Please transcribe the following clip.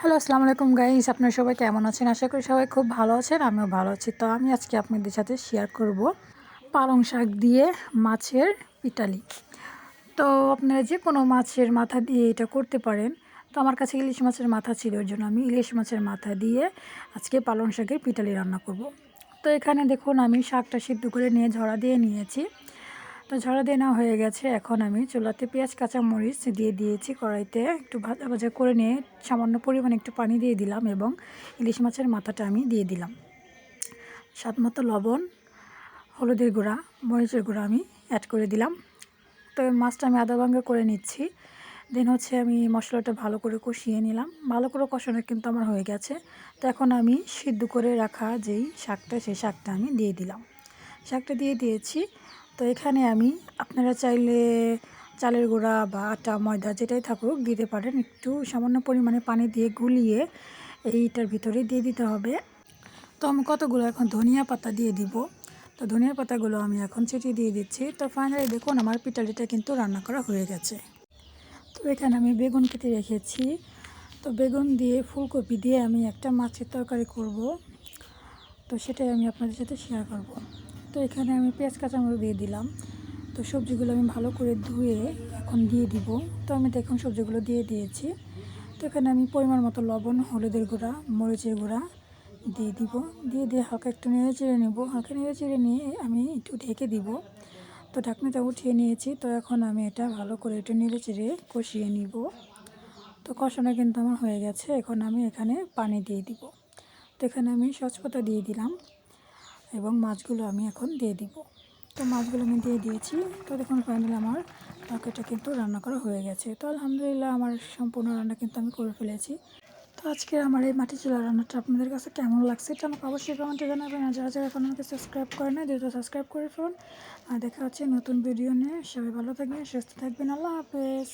Hello, আসসালামু আলাইকুম guys আপনারা সবাই কেমন আছেন? আশা করি সবাই খুব ভালো আছেন, আমিও ভালো আছি। তো আমি আজকে আপনাদের সাথে শেয়ার করব পালং শাক দিয়ে মাছের পিটালি তো আপনারা যে কোনো মাছের মাথা দিয়ে এটা করতে পারেন। তো আমার কাছে ইলিশ মাছের মাথা ছিল ওর জন্য আমি ইলিশ মাছের মাথা দিয়ে আজকে পালং শাকের পিটালি রান্না করব। তো এখানে দেখুন, আমি শাকটা সিদ্ধ করে নিয়ে ঝরা দিয়ে নিয়েছি। তো ঝরা নেওয়া হয়ে গেছে। এখন আমি চুলাতে পেঁয়াজ কাঁচা মরিচ দিয়ে দিয়েছি কড়াইতে। একটু ভাজা ভাজা করে নিয়ে সামান্য পরিমাণে একটু পানি দিয়ে দিলাম এবং ইলিশ মাছের মাথাটা আমি দিয়ে দিলাম। স্বাদ মতো লবণ, হলুদের গুঁড়া, মরিচের গুঁড়া আমি অ্যাড করে দিলাম। তো মাছটা আমি আদা ভাঙ্গা করে নিচ্ছি। দেন হচ্ছে আমি মশলাটা ভালো করে কষিয়ে নিলাম। ভালো করে কষানো কিন্তু আমার হয়ে গেছে। তো এখন আমি সিদ্ধ করে রাখা যেই শাকটা, সেই শাকটা আমি দিয়ে দিলাম। শাকটা দিয়ে দিয়েছি। তো এখানে আমি আপনারা চাইলে চালের গুঁড়া বা আটা, ময়দা যেটাই থাকুক দিতে পারেন। একটু সামান্য পরিমাণে পানি দিয়ে গুলিয়ে এইটার ভিতরে দিয়ে দিতে হবে। তো আমি কতগুলো এখন ধনিয়া পাতা দিয়ে দিব। তো ধনিয়া পাতাগুলো আমি এখন ছিটিয়ে দিয়ে দিচ্ছি। তো ফাইনালি দেখুন আমার পিটালিটা কিন্তু রান্না করা হয়ে গেছে। তো এখানে আমি বেগুন কেটে রেখেছি। তো বেগুন দিয়ে ফুলকপি দিয়ে আমি একটা মাছের তরকারি করব। তো সেটাই আমি আপনাদের সাথে শেয়ার করব। তো এখানে আমি পেঁয়াজ, কাঁচামরিচ দিয়ে দিলাম। তো সবজিগুলো আমি ভালো করে ধুয়ে এখন দিয়ে দিব। তো আমি তো এখন সবজিগুলো দিয়ে দিয়েছি। তো এখানে আমি পরিমাণ মতো লবণ, হলুদের গুঁড়া, মরিচের গুঁড়া দিয়ে দিব। দিয়ে দিয়ে হালকা একটু নেড়ে চেড়ে নেব। হালকা নেড়ে চেড়ে নিয়ে আমি একটু ঢেকে দিব। তো ঢাকনাটা উঠিয়ে নিয়েছি। তো এখন আমি এটা ভালো করে একটু নেড়ে চেড়ে কষিয়ে নিব। তো কষানো কিন্তু আমার হয়ে গেছে। এখন আমি এখানে পানি দিয়ে দিব। তো এখানে আমি সচপাতা দিয়ে দিলাম। এবং মাছগুলো আমি এখন দিয়ে দিব। তো মাছগুলো আমি দিয়ে দিয়েছি। তো দেখুন ফাইনালি আমার তরকারিটা কিন্তু রান্না করা হয়ে গেছে। তো আলহামদুলিল্লাহ আমার সম্পূর্ণ রান্না কিন্তু আমি করে ফেলেছি। তো আজকে আমার এই মাটি চুলা রান্নাটা আপনাদের কাছে কেমন লাগছে এটা আমাকে অবশ্যই কমেন্টে জানাবেন। আর যারা যারা এখন আমাকে সাবস্ক্রাইব করে না দ্রুত সাবস্ক্রাইব করে ফেলুন। আর দেখা হচ্ছে নতুন ভিডিও নিয়ে। সবাই ভালো থাকবেন, সুস্থ থাকবেন। আল্লাহ হাফেজ।